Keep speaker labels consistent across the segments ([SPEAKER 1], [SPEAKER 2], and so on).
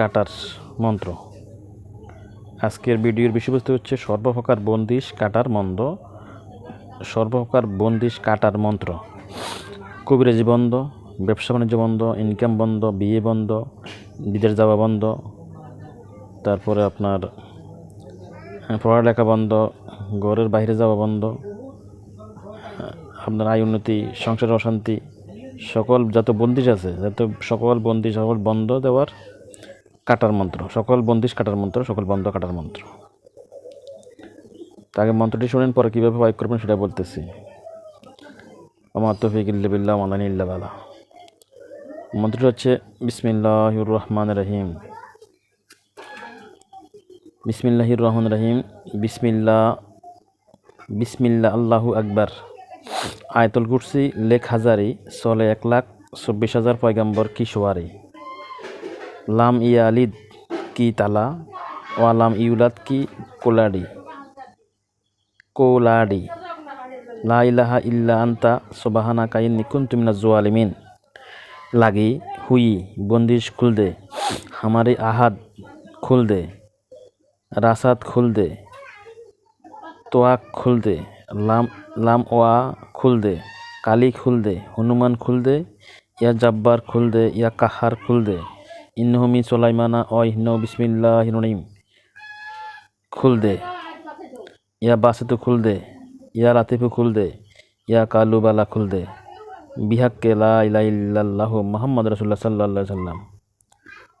[SPEAKER 1] কাটার মন্ত্র। আজকের ভিডিওর বিষয়বস্তু হচ্ছে সর্বপ্রকার বন্দিশ কাটার মন্দ সর্বপ্রকার বন্দিশ কাটার মন্ত্র। কবিরাজি বন্ধ ব্যবসা বাণিজ্য বন্ধ ইনকাম বন্ধ বিয়ে বন্ধ বিদেশ যাওয়া বন্ধ তারপরে আপনার হ্যাঁ, পড়ালেখা বন্ধ ঘরের বাইরে যাওয়া বন্ধ আপনার আয় উন্নতি সংসার অশান্তি সকল যত বন্দিশ আছে যত সকল বন্দিশ সকল বন্ধ দেওয়ার কাটার মন্ত্র, সকল বন্দিশ কাটার মন্ত্র, সকল বন্ধ কাটার মন্ত্র। তাকে মন্ত্রটি শুনেন, পরে কীভাবে প্রয়োগ করবেন সেটা বলতেছি। আমার তফিক ইল্লাবিল্লাহ মাদানি ইল্লাবালা মন্ত্রটি হচ্ছে বিসমিল্লাহির রহমান রহিম বিসমিল্লাহির রহমান রহিম বিসমিল্লা বিসমিল্লা আল্লাহু আকবার। আয়তুল কুরসি, লেখ হাজারি চলে এক লাখ চব্বিশ হাজার পয়গাম্বর কিশোয়ারি। লাম ইয়ালিদ কি তালা, ওয়া লাম ইউলাদ কি কোলাডি? কোলাডি। লাইলাহা ইল্লা আন্তা সোবাহানা কাইন নিকুন তুমিনা জোয়ালিমিন লাগি, হুই, বন্দিশ খুল দে, হামারি আহাদ খুল দে, রাসাদ খুল দে, তোয়াক খুল দে, লাম লাম ওয়া খুল দে, কালী খুল দে, হনুমান খুল দে, ইয়া জব্বার খুল দে, ইয়া কাহার খুল দে। ইন্নহমি সোলাইমানা অ ইন্ন বিসমিল্লাহ হিরণিম খুল দে। ইয়া বাসেতু খুল দে। ইয়া লাতিফু খুল দে। ইয়া কালুবালা খুল দে। বিহাক্কে লা ইলা ইল্লাল্লাহু মোহাম্মদ রসুল্লাহ সাল্লাহ সাল্লাম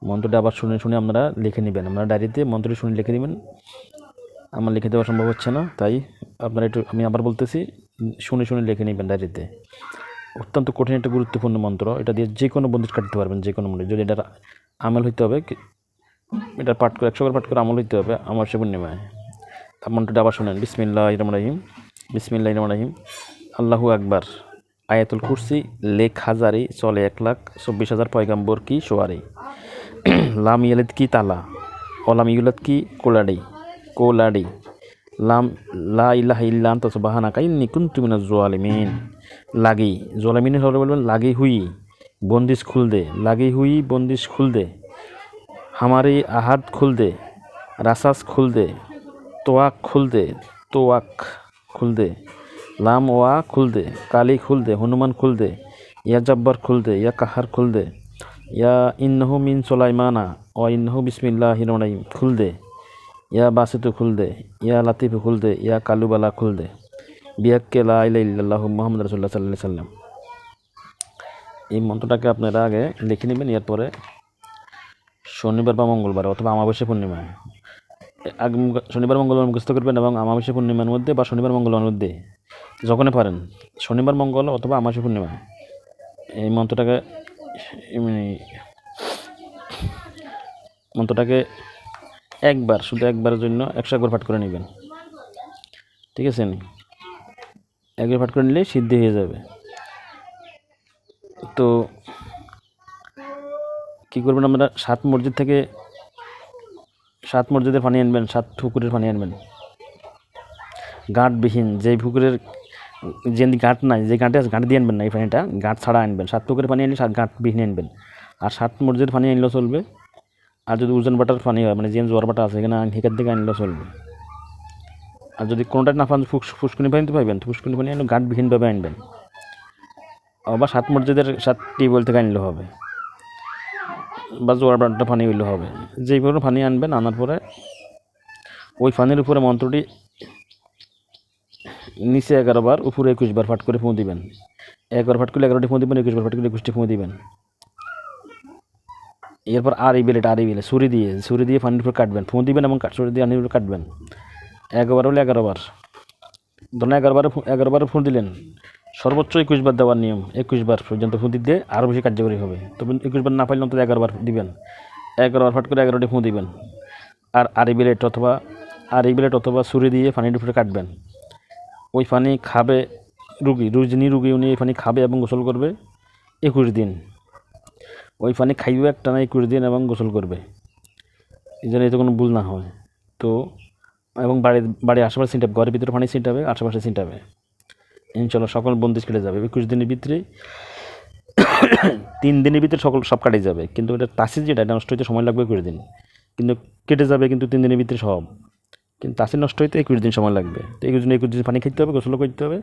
[SPEAKER 1] মন্ত্রটা আবার শুনে শুনে আপনারা লিখে নেবেন। আপনারা ডায়েরিতে মন্ত্রটি শুনে লিখে নেবেন। আমার লিখে দেওয়া সম্ভব হচ্ছে না, তাই আপনারা একটু আমি আবার বলতেছি, শুনে শুনে লিখে নেবেন ডায়েরিতে। অত্যন্ত কঠিন একটা গুরুত্বপূর্ণ মন্ত্র। এটা দিয়ে যে কোনো বন্দুক কাটতে পারবেন, যে কোনো মন্ত্র। যদি এটার আমল হইতে হবে এটা পাঠ করে, একশো পাঠ করে আমল হইতে হবে আমার সে পূর্ণিমায়। তার মন্ত্রটা আবার শুনেন বিসমিল্লাহ রহমান রাহিম বিসমিল্লাহ রহমান রাহিম। আল্লাহু আকবার। আয়াতুল কুরসি, লেখ হাজারি, চলে এক লাখ চব্বিশ হাজার পয়গাম্বর কি সোয়ারি। লাম ইয়ালিদ কি তালা, অলাম ইউলাদ কি কোলাডি কোলাডি। লাম, লা ইলাহ ইল্লাম তো বাহানাকা ইন্নি কুন্তু মিনা জোয়ালিমিন লাগি জোয়ালিমিনের হলে বলবেন লাগি হুই, বন্দিশ খুল দে লাগি হুই, বন্দিশ খুল দে হামারি আহাত খুল দে রাসাস খুল দে তোয়াক খুল দে তোয়াক খুল দে লাম ওয়া খুল দে কালি খুল দে হনুমান খুল দে ইয়া জব্বার খুল দে ইয়া কাহার খুল দে ইয়া ইন্নহু মিন সোলাইমানা ও ইন্নহু বিসমিল্লাহ হিরোনাইম খুল দে ইয়া বাসিতু খুল দে ইয়া লাতিফু খুল দে ইয়া কালুবালা খুল দে বিয়াক্কে লা ইলা ইল্লাল্লাহু মুহাম্মদ রাসূলুল্লাহ সাল্লাল্লাহু আলাইহি সাল্লাম। এই মন্ত্রটাকে আপনারা আগে লিখে নেবেন, এরপরে শনিবার বা মঙ্গলবার অথবা আমাবস্যা পূর্ণিমায় শনিবার, মঙ্গলবার মুখস্থ করবেন এবং আমাবস্যা পূর্ণিমার মধ্যে বা শনিবার, মঙ্গলবার মধ্যে যখনই পারেন, শনিবার, মঙ্গল অথবা আমাবস্যা পূর্ণিমা। এই মন্ত্রটাকে মানে মন্ত্রটাকে একবার, শুধু একবারের জন্য একশো একবার ফাট করে নেবেন। ঠিক আছে একবার ফাট করে নিলেই সিদ্ধি হয়ে যাবে। তো কী করবেন আপনারা? সাত মসজিদ থেকে সাত মসজিদের পানি আনবেন, সাত পুকুরের পানি আনবেন। গাঁটবিহীন যেই পুকুরের, যে গাঁট নাই, যে গাঁটে আছে গাঁট দিয়ে আনবেন না এই পানিটা। গাঁট ছাড়া আনবেন। সাত পুকুরের পানি আনলে সাত গাঁটবিহীন আনবেন। আর সাত মসজিদের পানি আনলেও চলবে। আর যদি ওজন বাটার পানি হয় মানে যে জোয়ার বাটা আছে, এখানে হেকার দিকে আনলে চলবে আর যদি কোনোটা না পান, ফুস, ফুসকুনি পানি তো পাইবেন ফুসকুনি পানি আনলে গাঁটবিহীনভাবে আনবেন আবার সাত মসজিদের সাত টিউবওয়েল থেকে আনলে হবে। বা জোয়ার বাটা পানি হইলে হবে। যেই পরিমাণ পানি আনবেন, আনার পরে ওই পানির উপরে মন্ত্রটি নিচে এগারো বার, উপরে একুশ বার ফাট করে ফুঁ দিবেন। এগারো ফাট করলে এগারোটি ফুঁ দিবেন, একুশ বার ফাট করলে একুশটি ফুঁ দিবেন। এরপর আর এই বেলেট, আর এই বেলে দিয়ে, ছুরি দিয়ে পানির উপর কাটবেন, ফুঁ দিবেন এবং ছুরি দিয়ে পানির উপর কাটবেন। এগারোবার হলে এগারো বার। ধরুন এগারো বার এগারো বার ফুঁ দিলেন, সর্বোচ্চ একুশ বার দেওয়ার নিয়ম, একুশ বার পর্যন্ত ফুঁ দিতে আরও বেশি কার্যকরী হবে। তবে একুশ বার না পাইলে অন্তত এগারো বার দিবেন। এগারো বার ফাট করে এগারোটি ফুঁ দিবেন। আর আরি বিলেট অথবা আরি বিলেট অথবা ছুরি দিয়ে পানির উপরে কাটবেন। ওই পানি খাবে রুগী রুজিনী রুগী উনি এই পানি খাবে এবং গোসল করবে একুশ দিন। ওই পানি খাইবে একটা না একুশ দিন এবং গোসল করবে। এই জন্য এতে কোনো ভুল না হয়। তো এবং বাড়ির বাড়ির আশেপাশে ছিটাবে ঘরের ভিতরে পানি ছিটাবে আশেপাশে ছিটাবে ইনশাল্লাহ সকল বন্দিশ কেটে যাবে। একুশ দিনের ভিতরে, তিন দিনের ভিতরে সকল, সব কাটে যাবে। কিন্তু এটা তাসির যেটা, এটা নষ্ট হইতে সময় লাগবে একুশ দিন। কিন্তু কেটে যাবে কিন্তু তিন দিনের ভিতরে সব। কিন্তু তাসির নষ্ট হইতে একুশ দিন সময় লাগবে। তো একুশ দিন একুশ দিন পানি খেতে হবে, গোসলও করতে হবে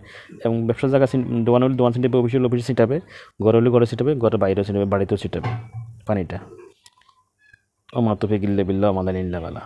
[SPEAKER 1] এবং ব্যবসার জায়গা দোকান হলে দোকান ছিটাবে অফিসে অফিসে ছিটাবে ঘরে হলে ঘরে ছিটাবে ঘরে বাইরেও ছিটাবে বাড়িতেও ছিটাবে পানিটা। ও মাতফিক গিল্লা বিল্লা আমাদের ইল্লা বালা।